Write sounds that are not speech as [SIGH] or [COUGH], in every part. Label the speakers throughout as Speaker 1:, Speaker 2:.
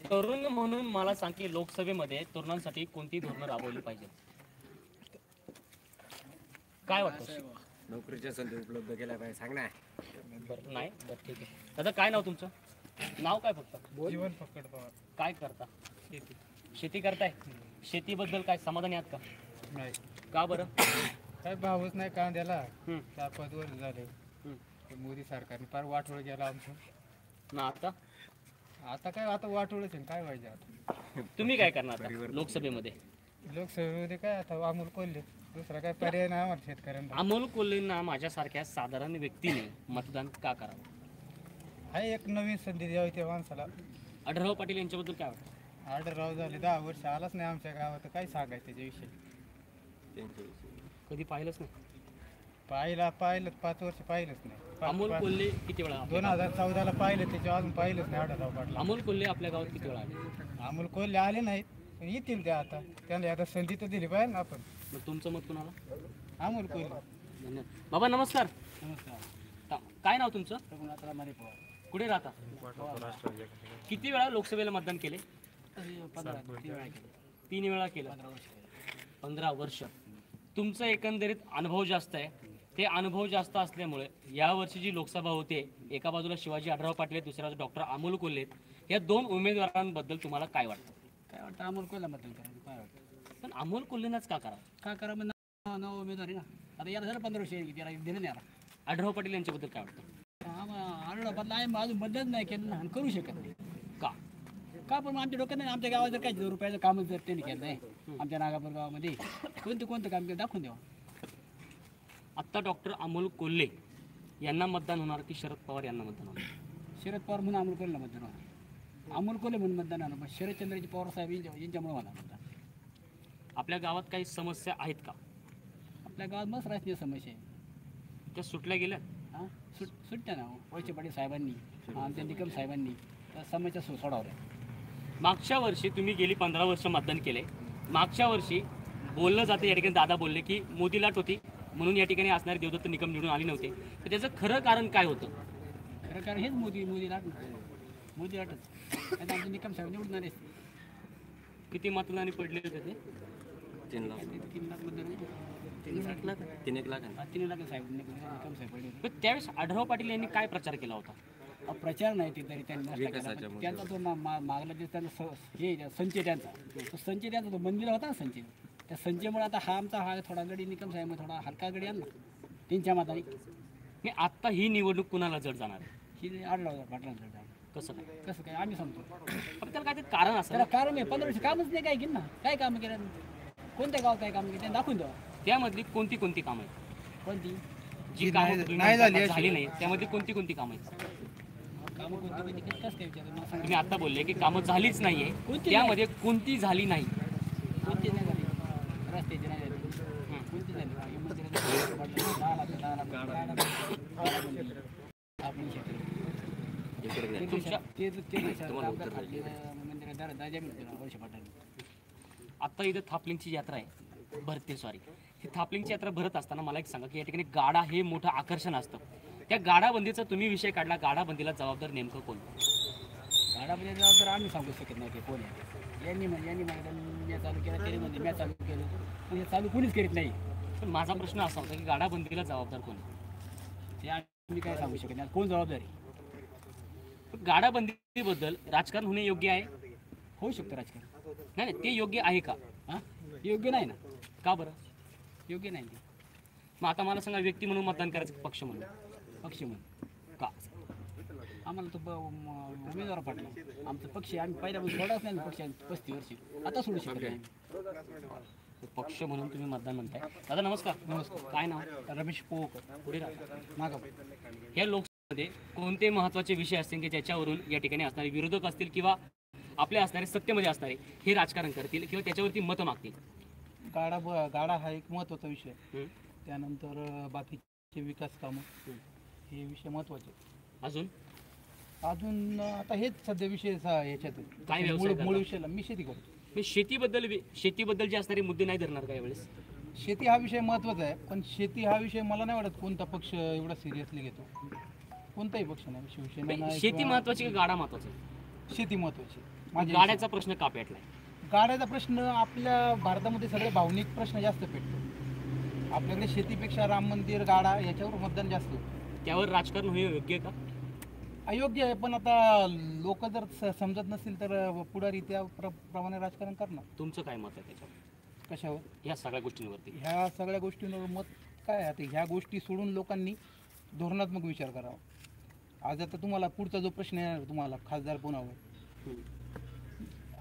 Speaker 1: तरुण म्हणून मला सांग की लोकसभेमध्ये तरुणांसाठी कोणती धोरणं राबवली पाहिजे? काय वाटतं?
Speaker 2: नोकरीच्या संधी उपलब्ध केल्या पाहिजे. सांग ना.
Speaker 1: बरं नाही? बरं ठीक आहे. दादा काय नाव तुमचं? नाव काय फक्त?
Speaker 3: जीवन पकड पवार.
Speaker 1: काय करता?
Speaker 3: शेती.
Speaker 1: शेती करताय? शेतीबद्दल काय समाधानी आहात का?
Speaker 3: नाही.
Speaker 1: का बरं?
Speaker 3: काय भावच नाही कांद्याला.
Speaker 1: हम्म,
Speaker 3: चार पाच वर्ष झाले.
Speaker 1: हम्म.
Speaker 3: ते मोदी सरकारने फार वाटोळ गेला आमचं.
Speaker 1: ना आता?
Speaker 3: आता काय आता वाटोळच आहे काय पाहिजे आता?
Speaker 1: तुम्ही काय करणार आता लोकसभेमध्ये?
Speaker 3: लोकसभेमध्ये काय आता अमोल कोल्हे. दुसरा काय पर्याय नाही आम्हाला शेतकऱ्यांना.
Speaker 1: अमोल कोल्हेंना माझ्यासारख्या साधारण व्यक्तीने मतदान का करावं?
Speaker 3: आहे एक नवीन संधी द्यावी त्या माणसाला.
Speaker 1: आढळराव पाटील यांच्याबद्दल काय वाटतं?
Speaker 3: ऑर्डर राव झाले दहा वर्ष आलाच नाही आमच्या गावात. तर काय सांगायचं त्याच्याविषयी?
Speaker 1: कधी पाहिलंच नाही.
Speaker 3: पाहिला पाहिलं पाच वर्ष पाहिलंच नाही.
Speaker 1: अमोल कोल्हे किती वेळा
Speaker 3: दोन हजार चौदाला पाहिलं त्याच्या अजून पाहिलंच नाही ऑर्डर राव पाटला.
Speaker 1: अमोल कोल्हे आपल्या गावात किती वेळा आले?
Speaker 3: अमोल कोल्हे आले नाहीत पण येतील ते आता. त्यांना आता संधी तर दिली पाहिजे ना आपण.
Speaker 1: मग तुमचं मत कुणाला?
Speaker 3: अमोल कोल्हे.
Speaker 1: धन्यवाद. बाबा नमस्कार.
Speaker 3: नमस्कार.
Speaker 1: ता- काय नाव तुमचं?
Speaker 3: रघुनाथराव पवार
Speaker 1: कुठे राहता? किती वेळा लोकसभेला मतदान केले?
Speaker 3: पंधरा वेळा केले.
Speaker 1: तीन वेळा केलं.
Speaker 3: पंधरा वर्ष केले.
Speaker 1: पंधरा वर्ष. तुमचं एकंदरीत अनुभव जास्त आहे. ते अनुभव जास्त असल्यामुळे या वर्षी जी लोकसभा होते एका बाजूला शिवाजी आढराव पाटील आहेत, दुसऱ्या बाजूला डॉक्टर अमोल कोल्हे. या दोन उमेदवारांबद्दल तुम्हाला काय वाटतं?
Speaker 3: काय वाटतं? अमोल कोल्हा मतदान करायचं काय वाटतं?
Speaker 1: पण अमोल कोल्हेनाच का करावं?
Speaker 3: काय करा मग नाव उमेदवारी ना. आता याला झालं पंधरा वर्ष त्याला दिलं नाही याला
Speaker 1: आढराव पाटील यांच्याबद्दल काय वाटतं?
Speaker 3: आढळला बदला आहे अजून बदलच नाही केलं ना आणि करू शकत नाही.
Speaker 1: का?
Speaker 3: का पण आमच्या डोक्यात नाही आमच्या गावात जर काय रुपयाचं काम जर त्यांनी केलं नाही आमच्या नागापूर गावामध्ये कोणतं कोणतं काम केलं दाखवून द्यावं.
Speaker 1: आत्ता डॉक्टर अमोल कोल्हे यांना मतदान होणार की शरद पवार यांना मतदान होणार?
Speaker 3: शरद पवार म्हणून अमोल कोल्हेला मतदान होणार. अमोल कोल्हे म्हणून मतदान होणार पण शरदचंद्रजी पवार साहेब यांच्या यांच्यामुळे होणार मतदान.
Speaker 1: आपल्या गावात काही समस्या आहेत का?
Speaker 3: आपल्या गावात मस्त राजकीय समस्या आहे.
Speaker 1: त्या सुटल्या गेल्या?
Speaker 3: हां? सुट सुटत्या ना वळचे पाटील साहेबांनी आमच्या निकम साहेबांनी. त्या समस्या सो सोडवल्या.
Speaker 1: मागच्या वर्षी तुम्ही गेली पंधरा वर्ष मतदान केले. मागच्या वर्षी बोललं जाते या ठिकाणी दादा बोलले की मोदी लाट होती. म्हणून या ठिकाणी असणारे देवदत्त निकम निवडून आले नव्हते. तर त्याचं खरं कारण काय होतं?
Speaker 3: खरं कारण हेच मोदी मोदी लाट मोदी लाटच आता आमचे निकम साहेब निवडून आले
Speaker 1: किती मतदानी पडले होते ते?
Speaker 2: तीन लाख.
Speaker 3: तीन लाख मतदान.
Speaker 1: तीन लाख. लाख.
Speaker 2: तीन एक लाख
Speaker 3: तीन लाख साहेब निकम निकम साहेब पडले होते.
Speaker 1: पण त्यावेळेस आढराव पाटील यांनी काय प्रचार केला होता?
Speaker 3: प्रचार नाही ते तरी त्यांनी त्यांचा तो मागला त्यांचा स- हे संचय त्यांचा. तो संचय त्यांचा तो मंदिर होता ना संचय? त्या संचयमुळे आता हा आमचा हा थोडा गडी निकम साहेब थोडा हलका गडी आणला. त्यांच्या माताने.
Speaker 1: मी आत्ता ही निवडणूक कुणाला जड जाणार? आहे
Speaker 3: ही आडला होता पाटलांचा
Speaker 1: कसं काय?
Speaker 3: कसं काय? आम्ही सांगतो.
Speaker 1: पण त्याला काहीतरी कारण असतं
Speaker 3: त्याला. कारण आहे पंधरा वर्ष कामच नाही काय केलं ना काय कामं केलं? कोणत्या गावात काय कामं केलं? त्यांनी दाखवून द्यावं.
Speaker 1: त्यामधली कोणती कोणती कामं आहेत?
Speaker 3: कोणती?
Speaker 1: जी कामं
Speaker 3: नाही झाली
Speaker 1: झाली नाही त्यामध्ये कोणती कोणती कामं आहेत?
Speaker 3: कामं कोणती कोणती? कसं काय विचारलं? मला सांगा.
Speaker 1: तुम्ही आता बोलले की कामं झालीच नाहीये.
Speaker 3: कोणती
Speaker 1: त्यामध्ये कोणती झाली नाही?
Speaker 3: कोणती नाही झाली रस्त्याची नाही झाली कोणती झाली ते ते-
Speaker 1: आता इथं थापलिंगची यात्रा आहे. भरते सॉरी ही थापलिंगची यात्रा भरत असताना मला एक सांगा की या ठिकाणी गाडा हे मोठं आकर्षण असतं. त्या गाडाबंदीचा तुम्ही विषय काढला गाडाबंदीला जबाबदार नेमकं कोण?
Speaker 3: गाडाबंदी जबाबदार आम्ही सांगू शकत नाही ते कोण आहे. यांनी म्हणजे यांनी मॅडम चालू केलं तरी म्हणजे मी चालू केलं. म्हणजे चालू कोणीच करीत नाही.
Speaker 1: पण माझा प्रश्न असा होता की गाडाबंदीला जबाबदार कोण?
Speaker 3: ते आम्ही काय सांगू शकत नाही. कोण जबाबदारी
Speaker 1: गाडा बंदीबद्दल राजकारण होणे योग्य आहे?
Speaker 3: होऊ शकतं राजकारण.
Speaker 1: नाही नाही, ते योग्य आहे का?
Speaker 3: हां? योग्य नाही ना.
Speaker 1: का बरं?
Speaker 3: योग्य नाही. ते
Speaker 1: मग आता मला सांगा व्यक्ती म्हणून मतदान करायचं पक्ष म्हणून?
Speaker 3: पक्ष म्हणून.
Speaker 1: का?
Speaker 3: आम्हाला तो उमेदवार पडला आमचं पक्ष आम्ही पहिल्यापासून सोडाच नाही ना पक्ष पस्तीस वर्षी. आता सोडू शकत नाही.
Speaker 1: पक्ष म्हणून तुम्ही मतदान म्हणताय. दादा नमस्कार. नमस्कार. काय नाव?
Speaker 3: रमेश पोक
Speaker 1: पुढे राहा.
Speaker 3: नागापूर
Speaker 1: या लोकसभेमध्ये कोणते महत्त्वाचे विषय असतील की ज्याच्यावरून या ठिकाणी असणारे विरोधक असतील किंवा आपले असणारे सत्तेमध्ये असणारे हे राजकारण करतील किंवा त्याच्यावरती मतं मागतील?
Speaker 3: गाडा गाडा हा एक महत्त्वाचा विषय? त्यानंतर बाकीचे विकास कामं
Speaker 1: हं.
Speaker 3: विषय महत्त्वाचे.
Speaker 1: अजून?
Speaker 3: अजून आता हेच सध्या विषय याच्यात.
Speaker 1: काय?
Speaker 3: मूळ विषयाला मी शेती करतो.
Speaker 1: मी शेतीबद्दल शेतीबद्दल जे असणारे मुद्दे नाही धरणार का यावेळेस?
Speaker 3: शेती हा विषय महत्त्वाचा आहे पण शेती हा विषय मला नाही वाटत कोणता पक्ष एवढा सिरियसली घेतो. कोणताही पक्ष नाही शिवसेना नाही
Speaker 1: शेती
Speaker 3: किंवा-
Speaker 1: महत्वाची का गाडा महत्त्वाचा?
Speaker 3: शेती महत्त्वाची
Speaker 4: माझ्या
Speaker 1: गाड्याचा प्रश्न का पेटलाय
Speaker 4: गाड्याचा प्रश्न आपल्या भारतामध्ये सगळे भावनिक प्रश्न जास्त पेटतो. आपल्याकडे शेतीपेक्षा राम मंदिर गाडा याच्यावर मतदान जास्त होतं.
Speaker 1: त्यावर राजकारण होणे योग्य आहे का?
Speaker 4: अयोग्य आहे पण आता लोक जर स- समजत नसतील तर पुढारी त्या प्र- प्रमाणे राजकारण करणार.
Speaker 1: तुमचं काय मत आहे त्याच्यावर?
Speaker 4: कशावर?
Speaker 1: या सगळ्या गोष्टींवरती.
Speaker 4: ह्या सगळ्या गोष्टींवर मत काय आहे? आता ह्या गोष्टी सोडून लोकांनी धोरणात्मक विचार करावा. आज आता तुम्हाला पुढचा जो प्रश्न आहे तुम्हाला खासदार कोण हवं
Speaker 1: हम्म.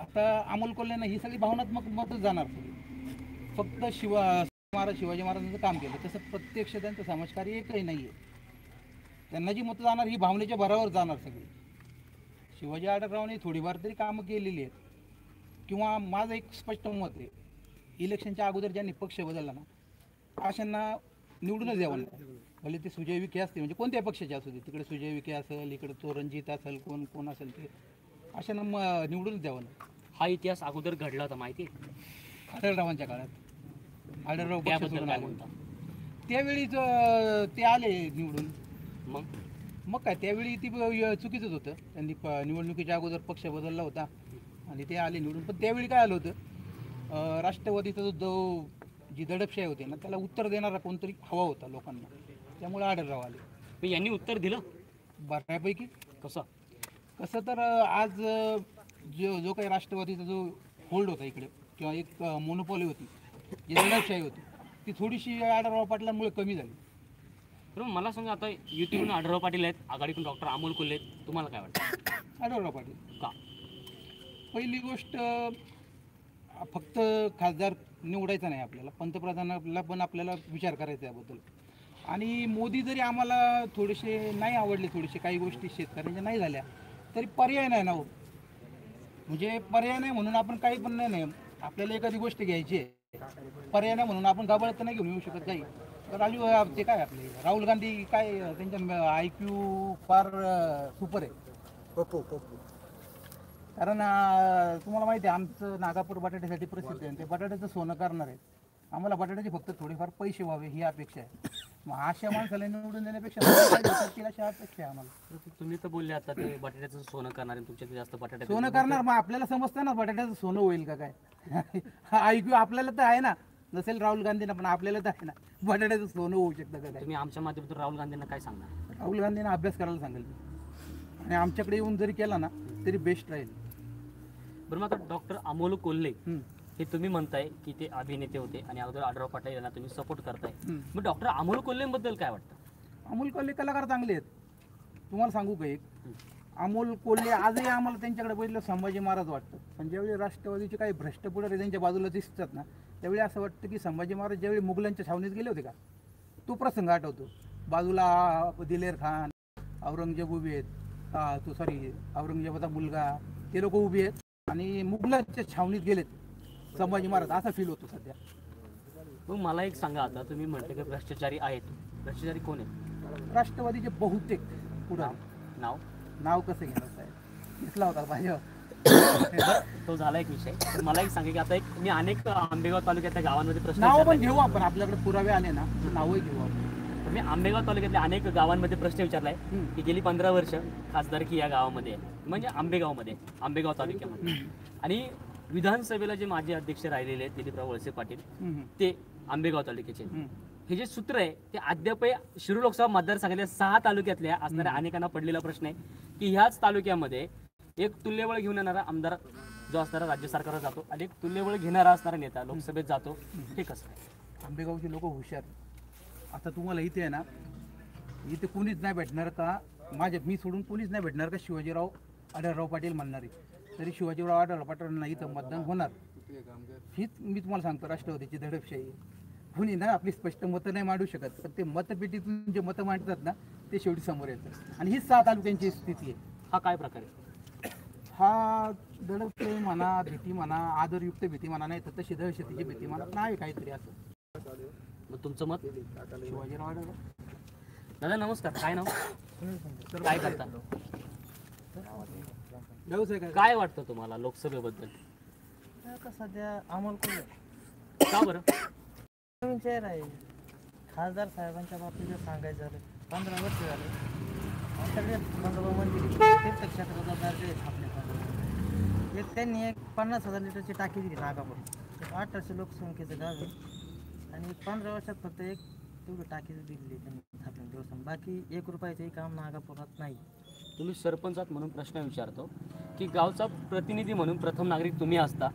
Speaker 4: आता अमोल कोल्हेनं ही सगळी भावनात्मक मतच जाणार सगळी फक्त शिवा महाराज शिवाजी महाराजांचं काम केलं. तसं प्रत्यक्ष त्यांचं समाजकार्य एकही नाही आहे त्यांना जी मतं जाणार ही भावनेच्या भरावर जाणार सगळी. शिवाजी आढळरावने थोडीफार तरी कामं केलेली आहेत. किंवा माझं एक स्पष्ट मत आहे इलेक्शनच्या अगोदर ज्यांनी पक्ष बदलला ना अशांना निवडूनच द्यावं भले ते सुजय विखे असते म्हणजे कोणत्याही पक्षाचे असू दे तिकडे सुजय विखे असेल इकडे तो रणजित असेल कोण कोण असेल ते अशांना म निवडूनच द्यावं
Speaker 1: हा इतिहास अगोदर घडला होता माहिती आहे?
Speaker 4: आढळरावांच्या काळात. त्यावेळीच अं, ते आले निवडून.
Speaker 1: मग?
Speaker 4: मग काय त्यावेळी ती चुकीचंच होतं. त्यांनी प- निवडणुकीच्या अगोदर पक्ष बदलला होता आणि ते आले निवडून. पण त्यावेळी काय आलं होतं? राष्ट्रवादीचा जो जो जी दडपशाही होती ना त्याला उत्तर देणारा कोणतरी हवा होता लोकांना. त्यामुळे आढळराव आले.
Speaker 1: यांनी उत्तर दिलं?
Speaker 4: बऱ्यापैकी.
Speaker 1: कसं?
Speaker 4: कसं तर आज जो जो काही राष्ट्रवादीचा जो होल्ड होता इकडे किंवा एक मोनोपॉली होती जी दडपशाही होती ती थोडीशी आढळराव पाटलांमुळे कमी झाली.
Speaker 1: मला सांगा आता युतीकडून आढळराव पाटील आहेत आघाडीकडून डॉक्टर अमोल कोल्हे आहेत. तुम्हाला काय वाटतं?
Speaker 4: आढळराव पाटील.
Speaker 1: का?
Speaker 4: पहिली गोष्ट फक्त खासदार निवडायचा नाही आपल्याला पंतप्रधानाला पण आपल्याला विचार करायचा याबद्दल. आणि मोदी जरी आम्हाला थोडेसे नाही आवडले थोडेसे काही गोष्टी शेतकऱ्यांच्या नाही झाल्या तरी पर्याय नाही ना हो. म्हणजे पर्याय नाही म्हणून आपण काही पण नाही नाही. आपल्याला एखादी गोष्ट घ्यायची आहे. पर्याय नाही म्हणून आपण गाबळत तर नाही घेऊन येऊ शकत काही. राजू ते काय आपले? राहुल गांधी काय त्यांच्या आय क्यू फार सुपर आहे. कारण अं, तुम्हाला माहिती आहे आमचं नागापूर बटाट्यासाठी प्रसिद्ध आहे. आणि ते बटाट्याचं सोनं करणार आहे आम्हाला बटाट्याचे फक्त थोडेफार पैसे व्हावे ही अपेक्षा आहे. मग अशा माणसाला निवडून देण्यापेक्षा [COUGHS] तिला अशी अपेक्षा आहे आम्हाला?
Speaker 1: तुम्ही तर बोलले आता ते बटाट्याचं सोनं करणार आहे तुमच्याकडे जास्त बटाटे
Speaker 4: सोनं करणार मग आपल्याला समजतं ना बटाट्याचं सोनं होईल का काय? [LAUGHS] ऐकू आपल्याला तर आहे ना. नसेल राहुल गांधींना पण आपल्याला तर आहे ना बटाट्याचं सोनं होऊ शकतं का काय?
Speaker 1: तुम्ही आमच्या माध्यमातून राहुल गांधींना काय सांगणार?
Speaker 4: राहुल गांधींना अभ्यास करायला सांगेल मी. आणि आमच्याकडे येऊन जरी केला ना तरी बेस्ट राहील.
Speaker 1: बरं मग आता डॉक्टर अमोल कोल्हे
Speaker 4: हम्म.
Speaker 1: हे तुम्ही म्हणताय की ते अभिनेते होते आणि अगोदर आढळराव पाटील यांना तुम्ही सपोर्ट करताय.
Speaker 4: हम्म.
Speaker 1: मग डॉक्टर अमोल कोल्हेबद्दल काय वाटतं?
Speaker 4: अमोल कोल्हे कलाकार चांगले आहेत. तुम्हाला सांगू का एक? अमोल कोल्हे आजही आम्हाला त्यांच्याकडे बघितलं संभाजी महाराज वाटतं. पण ज्यावेळी राष्ट्रवादीचे काही भ्रष्ट पुढारी त्यांच्या बाजूला दिसतात ना त्यावेळी असं वाटतं की संभाजी महाराज ज्यावेळी मुघलांच्या छावणीत गेले होते का तो प्रसंग आठवतो. बाजूला दिलेर खान औरंगजेब उभे आहेत. तो सॉरी औरंगजेबाचा मुलगा ते लोक उभे आहेत. आणि मुघलांच्या छावणीत गेलेत. संभाजी महाराज असा फील होतो सध्या.
Speaker 1: मग मला एक सांगा आता तुम्ही म्हणते की भ्रष्टाचारी आहेत. भ्रष्टाचारी कोण आहेत?
Speaker 4: राष्ट्रवादीचे बहुतेक पुढारी.
Speaker 1: नाव?
Speaker 4: नाव? कसं घेणार साहेब? दिसला होता माझ्या [COUGHS]
Speaker 1: तो झाला एक विषय तर मला एक सांगा की आता एक मी अनेक आंबेगाव तालुक्यातल्या गावांमध्ये प्रश्न
Speaker 4: नाव पण. घेऊ आपण आपल्याकडे पुरावे आले ना नावही घेऊ आपण
Speaker 1: तर मी आंबेगाव तालुक्यातल्या अनेक गावांमध्ये प्रश्न विचारलाय. की गेली पंधरा वर्ष खासदारकी या गावामध्ये. म्हणजे आंबेगावमध्ये आंबेगाव तालुक्यामध्ये आणि विधानसभेला जे माजी अध्यक्ष राहिलेले आहेत दिलीपराव वळसे पाटील ते आंबेगाव तालुक्याचे. हे जे सूत्र आहे ते अद्याप शिरूर लोकसभा मतदारसंघातल्या सहा तालुक्यातल्या असणाऱ्या अनेकांना पडलेला प्रश्न आहे की ह्याच तालुक्यामध्ये एक तुल्यबळ घेऊन येणारा आमदार जो असणारा राज्य सरकारवर जातो आणि एक तुल्यबळ घेणारा असणारा नेता लोकसभेत जातो हे कसं आहे?
Speaker 4: आंबेगावचे लोक हुशार. आता तुम्हाला इथे आहे ना इथे कुणीच नाही भेटणार का? माझ्या मी सोडून कुणीच नाही भेटणार का शिवाजीराव आढळराव पाटील म्हणणारे? तरी शिवाजीराव आढळराव पाटलांना इथं मतदान होणार. हीच मी तुम्हाला सांगतो राष्ट्रवादीची धडपशाही. कुणी ना आपली स्पष्ट मतं नाही मांडू शकत पण ते मतपेटीतून जे मतं मांडतात ना ते शेवटी समोर येतात आणि हीच सहा तालुक्यांची स्थिती आहे.
Speaker 1: हा काय प्रकार आहे?
Speaker 4: हा दडपशाही म्हणा भीती म्हणा आदरयुक्त भीती म्हणा नाही तर तशी दहशतीची भीती म्हणा नाही काहीतरी असं.
Speaker 1: मग तुमचं मत?
Speaker 4: शिवाजीराव आढळराव
Speaker 1: दादा नमस्कार. काय नाव? काय करता?
Speaker 4: व्यवसाय काय
Speaker 1: काय वाटतं तुम्हाला लोकसभेबद्दल?
Speaker 5: आता सध्या अमोल कोल्हे.
Speaker 1: का बरं?
Speaker 5: नवीन चेहरा आहे. खासदार साहेबांच्या बाबतीत जर सांगायचं झालं पंधरा वर्ष झाले. सगळे बंदोबा मंदिर तीर्थक्षेत्राचा दर्जा आहे. एक त्यांनी एक पन्नास हजार लिटरची टाकी दिली नागापूर एक अठराशे लोकसंख्येचं गाव आहे. आणि पंधरा वर्षात फक्त एक तेवढी टाकी आहे त्यांनी स्थापन बाकी एक रुपयाचंही काम नागापुरात नाही.
Speaker 1: तुम्ही सरपंचात म्हणून प्रश्न विचारतो की गावचा प्रतिनिधी म्हणून प्रथम नागरिक तुम्ही असता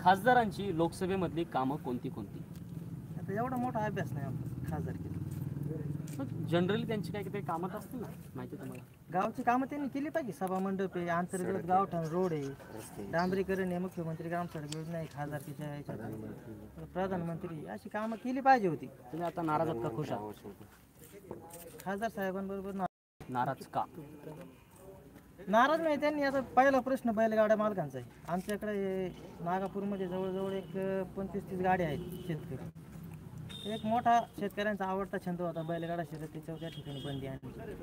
Speaker 1: खासदारांची लोकसभेमधली कामं कोणती कोणती?
Speaker 5: आता एवढा मोठा अभ्यास नाही आमचा खासदार केला
Speaker 1: जनरली त्यांची काही काही कामं तर असतील ना? माहिती तुम्हाला?
Speaker 5: गावची कामं त्यांनी केली पाहिजे. सभा मंडप आहे अंतर्गत गावठाण रोड आहे. डांबरीकरण आहे मुख्यमंत्री ग्राम सडक योजना आहे खासदारकीच्या ह्याच्यात प्रधानमंत्री. अशी कामं केली पाहिजे होती.
Speaker 1: तुम्ही आता नाराज आहात का? खुश आहात?
Speaker 5: खासदार साहेबांबरोबर ना
Speaker 1: नाराज का?
Speaker 5: नाराज नाही त्यांनी आता पहिला प्रश्न बैलगाड्या मालकांचा आहे. आमच्याकडे नागापूरमध्ये जवळजवळ एक पंचवीस तीस गाड्या आहेत शेतकरी. एक मोठा शेतकऱ्यांचा आवडता छंद होता बैलगाडा शर्यत त्याच्यावर त्या ठिकाणी बंदी आणली.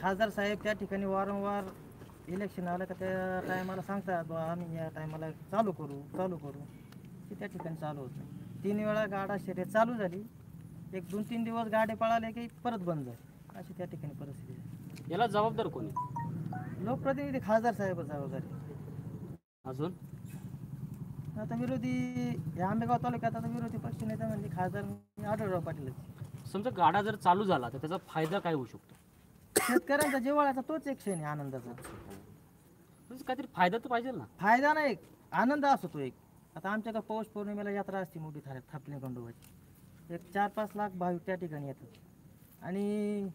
Speaker 5: खासदार साहेब त्या ठिकाणी वारंवार इलेक्शन आलं का त्या टायमाला सांगतात बा आम्ही या टायमाला चालू करू चालू करू. ते त्या ठिकाणी चालू होत. तीन वेळा गाडा शर्यत चालू झाली. एक दोन तीन दिवस गाडे पळाले की परत बंद झाली. अशी त्या ठिकाणी परिस्थिती.
Speaker 1: याला जबाबदार कोणी
Speaker 5: लोकप्रतिनिधी खासदार साहेब जबाबदारी
Speaker 1: अजून?
Speaker 5: आता विरोधी या आंबेगाव तालुक्यात आता विरोधी पक्ष नेता म्हणजे खासदार आढळराव पाटीलच.
Speaker 1: समजा गाडा जर चालू झाला तर त्याचा फायदा काय होऊ शकतो?
Speaker 5: शेतकऱ्यांचा जिव्हाळ्याचा तोच एक क्षण आहे आनंदाचा.
Speaker 1: काहीतरी फायदा तर पाहिजे ना.
Speaker 5: फायदा नाही आनंद असतो तो एक. आता आमच्याकडे पौष पौर्णिमेला यात्रा असते मोठी थार थापणे खंडोबाची एक चार पाच लाख भाविक त्या ठिकाणी येतात. आणि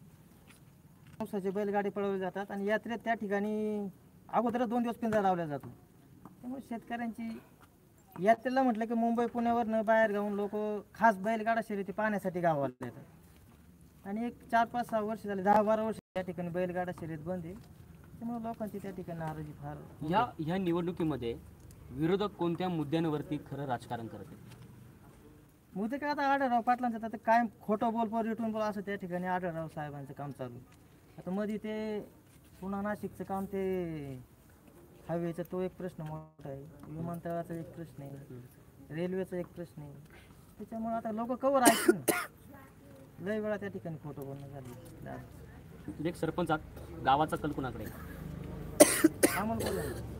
Speaker 5: पावसाचे बैलगाडी पळवले जातात आणि यात्रेत त्या ठिकाणी अगोदर दोन दिवस पिंजरा लावला जातो. त्यामुळे शेतकऱ्यांची यात्रेला म्हटलं की मुंबई पुण्यावरनं बाहेर गाऊन लोक खास बैलगाडा शर्यती पाहण्यासाठी गावाला येतात. आणि एक चार पाच सहा वर्ष झाले दहा बारा वर्ष त्या ठिकाणी बैलगाडा शर्यत बंद आहे. त्यामुळे लोकांची त्या ठिकाणी नाराजी फार
Speaker 1: ह्या ह्या निवडणुकीमध्ये विरोधक कोणत्या मुद्द्यांवरती खरं राजकारण करत आहेत?
Speaker 5: मुद्दे काय आता आढळराव पाटलांचं तर कायम खोटं बोल पर रिटून बोल असं त्या ठिकाणी आढळराव साहेबांचं काम चालू. आता मध्ये ते पुन्हा नाशिकचं काम ते हायवेचा तो एक प्रश्न मोठा आहे. विमानतळाचा एक प्रश्न आहे. रेल्वेचा एक प्रश्न आहे. त्याच्यामुळे आता लोक कवर ना. लय वेळा त्या ठिकाणी खोटं बोलणं झालं.
Speaker 1: एक सरपंचात गावाचा कल कुणाकडे आहे?
Speaker 5: आम्हाला बोललं